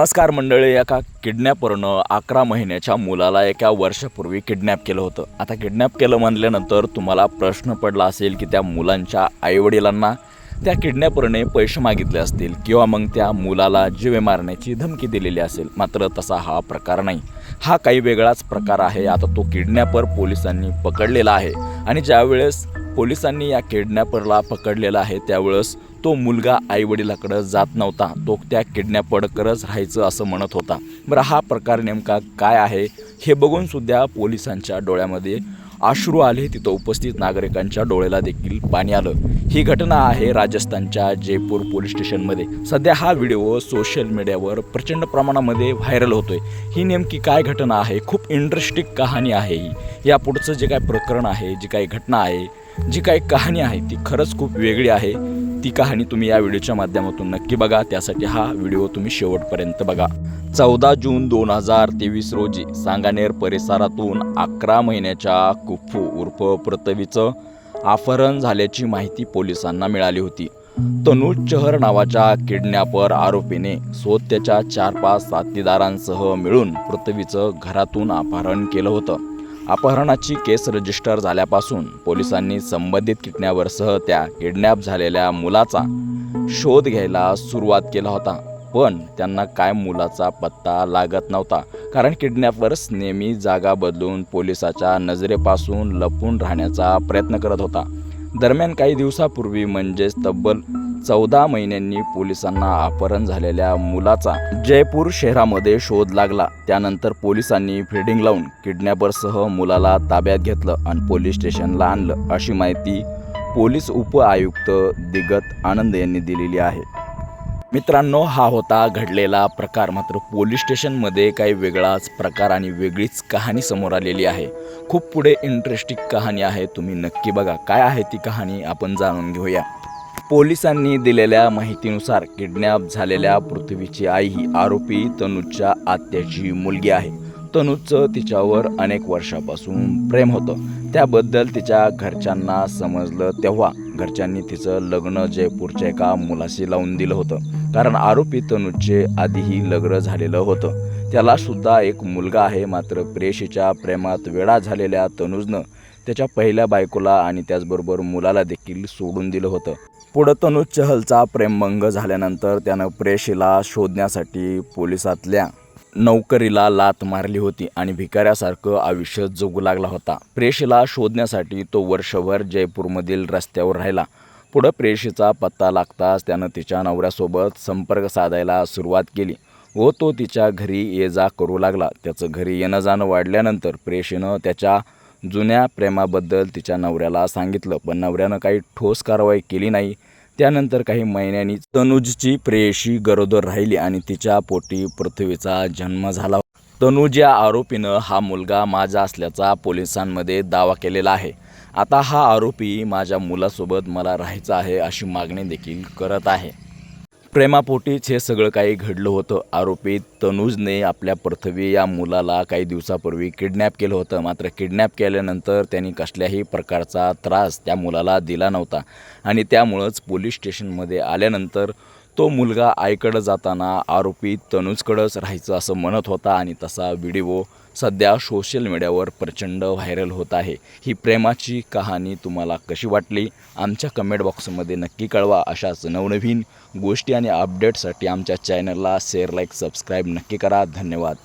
नमस्कार मंडळी एका किडनॅपरनं अकरा महिन्याच्या मुलाला एका वर्षापूर्वी किडनॅप केलं होतं. आता किडनॅप केलं म्हणल्यानंतर तुम्हाला प्रश्न पडला असेल की त्या मुलांच्या आईवडिलांना त्या किडनॅपरने पैसे मागितले असतील किंवा मग त्या मुलाला जीवे मारण्याची धमकी दिलेली असेल. मात्र तसा हा प्रकार नाही. हा काही वेगळाच प्रकार आहे. आता तो किडनॅपर पोलिसांनी पकडलेला आहे. आणि ज्यावेळेस पोलिसांनी या किडनॅपरला पकडलेला आहे त्यावेळेस तो मुलगा आईवडिलाकडं जात नव्हता. तो त्या किडनॅपडकरच राहायचं असं म्हणत होता. बरं हा प्रकार नेमका काय आहे? हे बघून सुद्धा पोलिसांच्या डोळ्यामध्ये अश्रू आले. तिथं उपस्थित नागरिकांच्या डोळ्याला देखील पाणी आलं. ही घटना आहे राजस्थानच्या जयपूर पोलीस स्टेशनमध्ये. सध्या हा व्हिडिओ सोशल मीडियावर प्रचंड प्रमाणामध्ये व्हायरल होतोय. ही नेमकी काय घटना आहे? खूप इंटरेस्टिंग कहाणी आहे ही. या पुढचं जे काय प्रकरण आहे जी काही घटना आहे जी काही कहाणी आहे ती खरंच खूप वेगळी आहे. ती कहाणी तुम्ही या व्हिडिओच्या माध्यमातून नक्की बघा. त्यासाठी हा व्हिडिओ तुम्ही शेवटपर्यंत बघा. चौदा जून दोन हजार तेवीस रोजी सांगानेर परिसरातून अकरा महिन्याच्या कुफ्फू उर्फ प्रतवीचं अपहरण झाल्याची माहिती पोलिसांना मिळाली होती. तनुज चहर नावाच्या किडनॅपर आरोपीने स्वतःच्या चार पाच साथीदारांसह मिळून पृथ्वीचं घरातून अपहरण केलं होतं. अपहरणाची केस रजिस्टर झाल्यापासून पोलिसांनी संबंधित किडनॅपरसह त्या किडनॅप झालेल्या मुलाचा शोध घ्यायला सुरुवात केला होता. पण त्यांना काय मुलाचा पत्ता लागत नव्हता. कारण किडनॅपर्स नेहमी जागा बदलून पोलिसाच्या नजरेपासून लपून राहण्याचा प्रयत्न करत होता. दरम्यान काही दिवसापूर्वी म्हणजेच तब्बल चौदा महिन्यांनी पोलिसांना अपहरण झालेल्या मुलाचा जयपूर शहरामध्ये शोध लागला. त्यानंतर पोलिसांनी फिडिंग लावून किडनॅपरसह मुलाला ताब्यात घेतलं आणि पोलीस स्टेशनला आणलं. अशी माहिती पोलीस उप आयुक्त दिगत आनंद यांनी दिलेली आहे. मित्रांनो हा होता घडलेला प्रकार. मात्र पोलीस स्टेशनमध्ये काही वेगळाच प्रकार आणि वेगळीच कहाणी समोर आलेली आहे. खूप पुढे इंटरेस्टिंग कहाणी आहे. तुम्ही नक्की बघा. काय आहे ती कहाणी? आपण जाणून घेऊया. पोलिसांनी दिलेल्या माहितीनुसार किडनॅप झालेल्या पृथ्वीची आई ही आरोपी तनुजच्या आत्याची मुलगी आहे. तनुजचं तिच्यावर अनेक वर्षापासून प्रेम होतं. त्याबद्दल तिच्या घरच्यांना समजलं तेव्हा घरच्यांनी तिचं लग्न जयपूरच्या एका मुलाशी लावून दिलं होतं. कारण आरोपी तनुजचे आधीही लग्न झालेलं होतं. त्याला सुद्धा एक मुलगा आहे मात्र प्रेयशीच्या प्रेमात वेळा झालेल्या तनुजनं त्याच्या पहिल्या बायकोला आणि त्याचबरोबर मुलाला देखील सोडून दिलं होतं. पुढं तनुज चहलचा प्रेमभंग झाल्यानंतर त्यानं प्रेयशीला शोधण्यासाठी पोलिसातल्या नौकरीला लात मारली होती आणि भिकाऱ्यासारखं आयुष्य जगू लागला होता. प्रेयशीला शोधण्यासाठी तो वर्षभर जयपूरमधील रस्त्यावर राहिला. पुढं प्रेयशीचा पत्ता लागताच त्यानं तिच्या नवऱ्यासोबत संपर्क साधायला सुरुवात केली व तो तिच्या घरी ये जा करू लागला. त्याचं घरी येणं जाणं वाढल्यानंतर प्रेयशीनं त्याच्या जुन्या प्रेमाबद्दल तिच्या नवऱ्याला सांगितलं पण नवऱ्यानं काही ठोस कारवाई केली नाही. त्यानंतर काही महिन्यांनी तनुजची प्रेयशी गरोदर राहिली आणि तिच्या पोटी पृथ्वीचा जन्म झाला. तनुज या आरोपीनं हा मुलगा माझा असल्याचा पोलिसांमध्ये दावा केलेला आहे. आता हा आरोपी माझ्या मुलासोबत मला राहायचा आहे अशी मागणी देखील करत आहे. प्रेमापोटीच हे सगळं काही घडलं होतं. आरोपी तनुजने आपल्या पृथ्वी या मुलाला काही दिवसापूर्वी किडनॅप केलं होतं. मात्र किडनॅप केल्यानंतर त्यांनी कसल्याही प्रकारचा त्रास त्या मुलाला दिला नव्हता. आणि त्यामुळंच पोलीस स्टेशनमध्ये आल्यानंतर तो मुलगा आईकडं जाताना आरोपी तनुजकडंच राहायचं असं म्हणत होता आणि तसा व्हिडिओ सध्या सोशल मीडियावर प्रचंड व्हायरल होत आहे. ही प्रेमाची कहाणी तुम्हाला कशी वाटली? आमच्या कमेंट बॉक्समध्ये नक्की कळवा. अशाच नवनवीन गोष्टी आणि अपडेटसाठी आमच्या चॅनलला शेअर लाईक सबस्क्राईब नक्की करा. धन्यवाद.